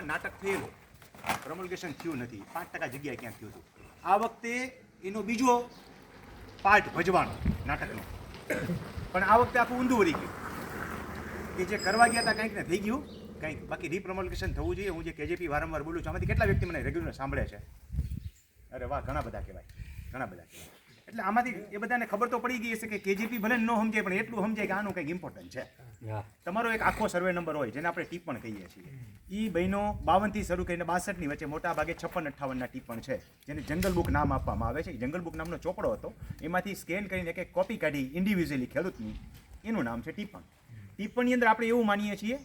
નાટક થયેલું. પ્રમોલ્ગેશન થયું નથી. પાંચ ટકા જગ્યાએ ક્યાં થયું હતું. આ વખતે એનો બીજો પાર્ટ ભજવાનો, નાટકનો. પણ આ વખતે આખું ઊંધું વળી ગયું. કે જે કરવા ગયા હતા કંઈક ને થઈ ગયું. કંઈક બાકી રીપ્રમોલ્ગેશન થવું જોઈએ. હું જે કેજેપી વારંવાર બોલું છું, આમાંથી કેટલા વ્યક્તિ મને રેગ્યુલર સાંભળે છે? અરે વાહ, ઘણા બધા કહેવાય. ઘણા બધા કહેવાય. એટલે આમાંથી એ બધાને ખબર તો પડી ગઈ હશે કે કેજીપી ભલે ન સમજાય પણ એટલું સમજાય કે આનું કંઈક ઇમ્પોર્ટન્ટ છે. તમારો એક આખો સર્વે નંબર હોય, જેને આપણે ટીપણ કહીએ છીએ. એ બહેનો બાવનથી શરૂ કરીને બાસઠની વચ્ચે મોટા ભાગે છપ્પન અઠ્ઠાવનના ટીપણ છે, જેને જંગલ બુક નામ આપવામાં આવે છે. જંગલ બુક નામનો ચોપડો હતો. એમાંથી સ્કેન કરીને એક કોપી કાઢી ઇન્ડિવિજ્યુઅલી ખેડૂતની, એનું નામ છે ટીપણ. ટીપણની અંદર આપણે એવું માનીએ છીએ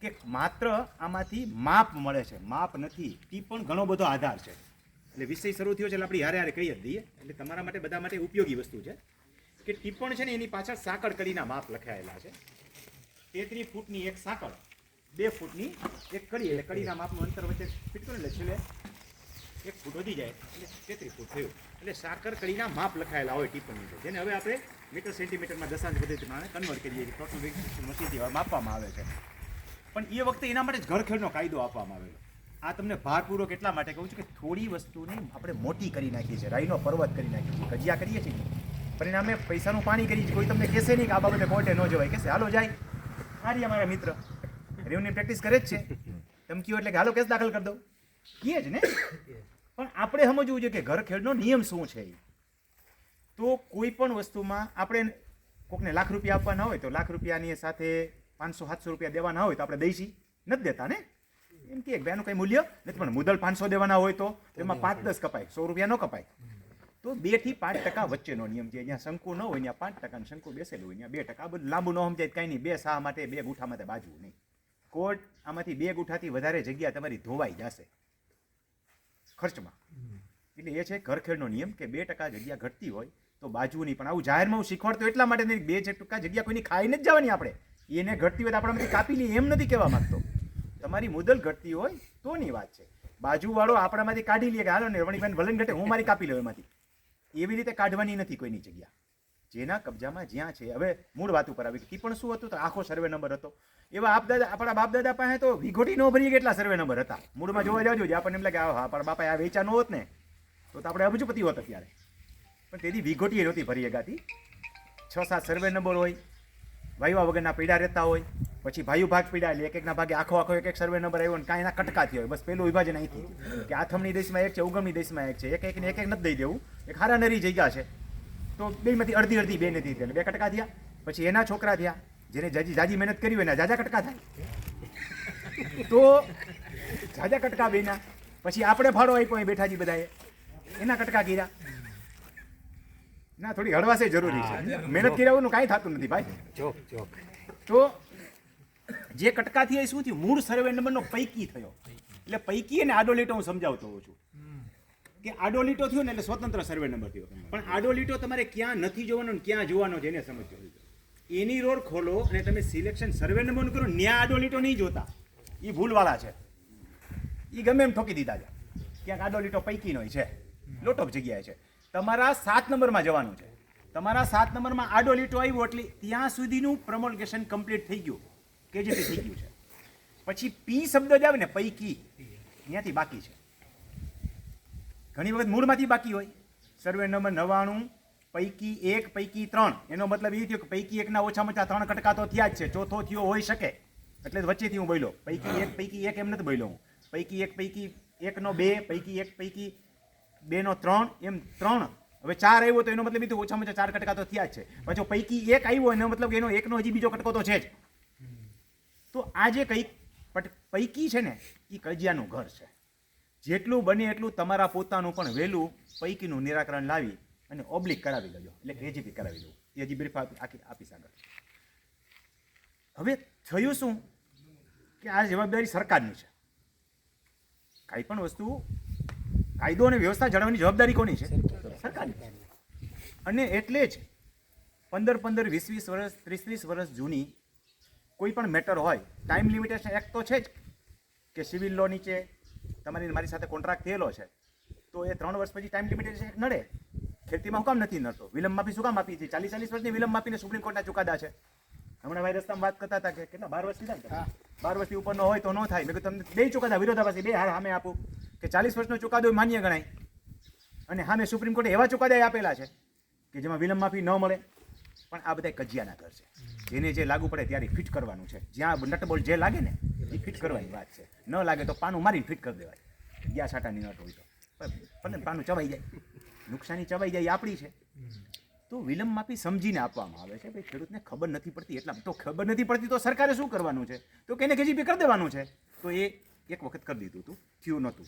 કે માત્ર આમાંથી માપ મળે છે. માપ નથી. ટીપણ ઘણો બધો આધાર છે. એટલે વિષય શરૂ થયો છે એટલે આપણે હારે હારે કહી જ દઈએ. એટલે તમારા માટે, બધા માટે ઉપયોગી વસ્તુ છે કે ટીપણ છે ને એની પાછળ સાંકળ કરીના માપ લખાયેલા છે. તેત્રીસ ફૂટની એક સાંકળ. બે ફૂટની એક કડી. એટલે કડીના માપનું અંતર વચ્ચે ફિટ કરો એટલે છેલ્લે એક ફૂટ વધી જાય. એટલે તેત્રીસ ફૂટ થયું. એટલે સાકર કડીના માપ લખાયેલા હોય ટીપણની તો. જેને હવે આપણે મીટર સેન્ટીમીટરમાં દશાંશ પદ્ધતિ પ્રમાણે કન્વર્ટ કરીએ છીએ. ટોટલ મશીનથી માપવામાં આવે છે. પણ એ વખતે એના માટે જ ઘરખેડનો કાયદો આપવામાં આવેલો. આ તમને ભારપૂર્વક એટલા માટે કહું છું કે થોડી વસ્તુને આપણે મોટી કરી નાખીએ છીએ. રાઈનો પર્વત કરી નાખીએ છીએ. કજિયા કરીએ છીએ પરિણામે પૈસાનું પાણી કરીએ છીએ. કોઈ તમને કહેશે નહીં કે આ બાબતે કોર્ટે ન જવાય. કહેશે, હાલો, જાય. હારી અમારા મિત્ર. રેવની પ્રેક્ટિસ કરે જ છે. ધમકીઓ એટલે કે હાલો કેસ દાખલ કરી દઉં. કહે જ ને? પણ આપણે સમજવું જોઈએ કે ઘરખેડનો નિયમ શું છે એ તો કોઈ પણ વસ્તુમાં આપણે કોકને લાખ રૂપિયા આપવાના હોય તો લાખ રૂપિયાની સાથે પાંચસો સાતસો રૂપિયા દેવાના હોય તો આપણે દઈશી. નથી દેતા ને? એમ કે બેનું કંઈ મૂલ્ય નથી પણ મુદલ પાંચસો દેવાના હોય તો એમાં પાંચ દસ કપાય સો રૂપિયા ન કપાય. તો બેથી પાંચ ટકા વચ્ચેનો નિયમ છે. જ્યાં શંકુ ન હોય, ત્યાં પાંચ ટકાનું શંકુ બેસેલું હોય, ત્યાં બે ટકા. બધું લાંબુ ન સમજાય કાંઈ નહીં. બે સાહ માટે, બે ગુઠા માટે બાજવું નહીં. કોર્ટ આમાંથી બે ગુઠાથી વધારે જગ્યા તમારી ધોવાઈ જશે. ખર્ચમાં. એટલે એ છે ઘરખેડનો નિયમ કે બે ટકા જગ્યા ઘટતી હોય તો બાજુ નહીં. પણ આવું જાહેરમાં હું શીખવાડતો એટલા માટે નહીં. બે ટકા જગ્યા કોઈની ખાઈને જ જવાની આપણે. એને ઘટતી હોય તો આપણામાંથી કાપી લઈએ એમ નથી કહેવા માંગતો. તમારી મુદલ ઘટતી હોય તોની વાત છે. બાજુવાળો આપણામાંથી કાઢી લે કે હાલો ને રવણીબેન ભલે ઘટે, હું મારી કાપી લઉં એમાંથી. એવી રીતે કાઢવાની નથી કોઈની જગ્યા. જેના કબજામાં જ્યાં છે. હવે મૂળ વાત ઉપર આવી કે પણ શું હતું? તો આખો સર્વે નંબર હતો. એવા આપદાદા આપણા બાપ દાદા પાસે તો વિઘોટી નો ભરીએ કેટલા સર્વે નંબર હતા. મૂળમાં જોવા જાજો જે આપણને એમ લાગે આ આપણા બાપા આ વેચા હોત ને, તો તો આપણે અબજપતિ હોત અત્યારે. પણ તેથી વિઘોટી નહોતી ભરીએ ગાતી છ સાત સર્વે નંબર હોય, વાયુવા વગરના પીડા રહેતા હોય પછી ભાઈઓ ભાગ પીડા એટલે એક એકના ભાગે આખો આખો એક એક સર્વે નંબર આવ્યો ને કાંઈ એના કટકાથી હોય. બસ પેલું વિભાજન અહીંથી કે આથમની દેશમાં એક છે ઉગમની દેશમાં એક છે. એક એકને એક એક નથી દઈ દેવું. એક હારા નરી જગ્યા છે. તો બેમાંથી અડધી અડધી બે નથી એટલે બે કટકા થયા. પછી એના છોકરા થયા જેને જાજી જાજી મહેનત કરી હોય ને જાજા કટકા થાય. તો જાજા કટકા બેના. પછી આપણે ફાળો આપ્યો અહીં બેઠાજી બધાએ. એના કટકા કર્યા. ના થોડી હળવાશે જરૂરી છે. મહેનત કર્યા કાંઈ થતું નથી ભાઈ. તો જે કટકાથી એ શું થયું મૂળ સર્વે નંબરનો પૈકી થયો. એટલે પૈકી અને આડોલીટો હું સમજાવતો હોઉં છું. કે આડો લીટો થયો ને એટલે સ્વતંત્ર સર્વે નંબર થયો. પણ આડો લીટો તમારે ક્યાં નથી જોવાનો ને ક્યાં જોવાનો છે એને સમજજો. એની રોડ ખોલો અને તમે સિલેક્શન સર્વે નંબર કરો, ન્યા આડોલીટો નહીં જોતા. એ ભૂલવાળા છે. એ ગમે એમ ઠોકી દીધા છે. ક્યાંક આડોલીટો પૈકીનો છે. લોટ ઓફ જગ્યાએ છે. તમારા સાત નંબરમાં જવાનું છે. તમારા સાત નંબરમાં આડો લીટો આવ્યો એટલે ત્યાં સુધીનું પ્રમોલગેશન કમ્પ્લીટ થઈ ગયું. કેજીપી થઈ ગયું છે. પછી પી શબ્દ જ આવે ને, પૈકી. ત્યાંથી બાકી છે. ઘણી વખત મૂળમાંથી બાકી હોય. સર્વે નંબર નવાણું પૈકી એક, પૈકી ત્રણ. એનો મતલબ એ થયો કે પૈકી એકના ઓછામાં ઓછા ત્રણ કટકા તો થયા જ છે. ચોથો થયો હોઈ શકે. એટલે વચ્ચેથી હું બોલ્યો. પૈકી એક પૈકી એક એમ નથી બોલ્યો હું. પૈકી એક, પૈકી એકનો બે, પૈકી એક, પૈકી બેનો ત્રણ, એમ ત્રણ. હવે ચાર આવ્યો તો એનો મતલબ એ ઓછામાં ઓછા ચાર કટકા તો થયા જ છે. પછી પૈકી એક આવ્યો એનો મતલબ એનો એકનો હજી બીજો કટકો તો છે જ. તો આ જે કંઈક પૈકી છે ને એ કજિયાનું ઘર છે. જેટલું બને એટલું તમારા પોતાનું પણ વહેલું પૈકીનું નિરાકરણ લાવી અને ઓબ્લિક કરાવી લેજો. એટલે એજીપી કરાવી દઉં એજી બ્રીફ આખી આપીશ આગળ. હવે થયું શું? કે આ જવાબદારી સરકારની છે. કાંઈ પણ વસ્તુ કાયદો અને વ્યવસ્થા જાળવવાની જવાબદારી કોની છે? સરકારની. અને એટલે જ પંદર પંદર વીસ વીસ વર્ષ ત્રીસ ત્રીસ વર્ષ જૂની કોઈ પણ મેટર હોય ટાઈમ લિમિટેશન એક્ટ તો છે જ કે સિવિલ લો નીચે તમારી મારી સાથે કોન્ટ્રાક્ટ થયેલો છે તો એ ત્રણ વર્ષ પછી ટાઈમ લિમિટેશન એક્ટ નડે. ખેતીમાં હું કામ નથી નડતો. વિલંબ માફી શું કામ આપી છે? ચાલીસ ચાલીસ વર્ષની વિલંબ માફીને સુપ્રીમ કોર્ટના ચુકાદા છે. હમણાં ભાઈ રસ્તામાં વાત કરતા હતા કે કેટલા બાર વર્ષ કીધા? બાર વર્ષથી ઉપરનો હોય તો ન થાય. મેં તમને બે ચુકાદા વિરોધાભાસી બે હાર સામે આપું. કે ચાલીસ વર્ષનો ચુકાદો માન્ય ગણાય. અને સામે સુપ્રીમ કોર્ટે એવા ચુકાદા આપેલા છે કે જેમાં વિલંબ માફી ન મળે. પણ આ બધા કજિયાના ઘર છે. જેને જે લાગુ પડે ત્યારે ફિટ કરવાનું છે. જ્યાં નટબોલ જે લાગે ને, એ ફિટ કરવાની વાત છે. ન લાગે તો પાનું મારીને ફિટ કરી દેવાય. ગયા સાટાની નટ હોય તો. ભલે પાનું ચવાઈ જાય. નુકસાની ચવાઈ જાય આપણી છે. તો વિલંબ માફી સમજીને આપવામાં આવે છે. ભાઈ, ખેડૂતને ખબર નથી પડતી. એટલા તો ખબર નથી પડતી તો સરકારે શું કરવાનું છે? તો કે કેજી ગજીબી કરી દેવાનું છે. તો એ એક વખત કરી દીધું હતું. થયું નહોતું.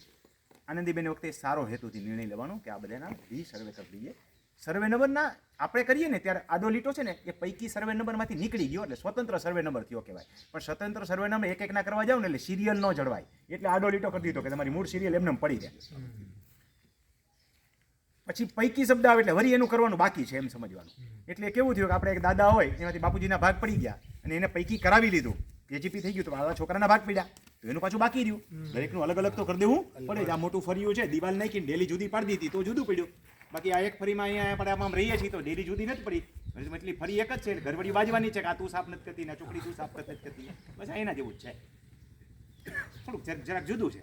આનંદીબેન વખતે સારો હેતુથી નિર્ણય લેવાનો કે આ બધાના રી સર્વે કરી દઈએ. સર્વે નંબરના આપણે કરીએ ને ત્યારે આડો લીટો છે ને એ પૈકી સર્વે નંબરમાંથી નીકળી ગયો એટલે સ્વતંત્ર સર્વે નંબર થયો કહેવાય. પણ સ્વતંત્ર સર્વે નંબર એક એકના કરવા જાવ ને એટલે સિરિયલ ન જળવાય. એટલે આડો લીટો કરી દીધો કે તમારી મૂળ સિરિયલ એમને પડી જાય પછી પૈકી શબ્દ આવે એટલે વરી એનું કરવાનું બાકી છે એમ સમજવાનું. એટલે કેવું થયું કે આપણે એક દાદા હોય એમાંથી બાપુજીના ભાગ પડી ગયા અને એને પૈકી કરાવી લીધું. એજીપી થઈ ગયું તો મારા છોકરાના ભાગ પડ્યા. તો એનું પાછું બાકી રહ્યું. દરેકનું અલગ અલગ તો કરી દેવું. પડે આ મોટું ફર્યું છે દિવાલ નાખીને ડેલી જુદી પાડી દીધી તો જુદું પડ્યું. બાકી આ એક ફરીમાં અહીંયા આપણે આમ રહીએ છીએ તો ડેરી જુદી નથી પડી. એટલે ફરી એક જ છે ઘરવડી બાજવાની છે કે આ તું સાફ નથી કરતી ને ચોકડી તું સાફ નથી કરતી. બસ એના જેવું જ છે. થોડુંક જરાક જુદું છે.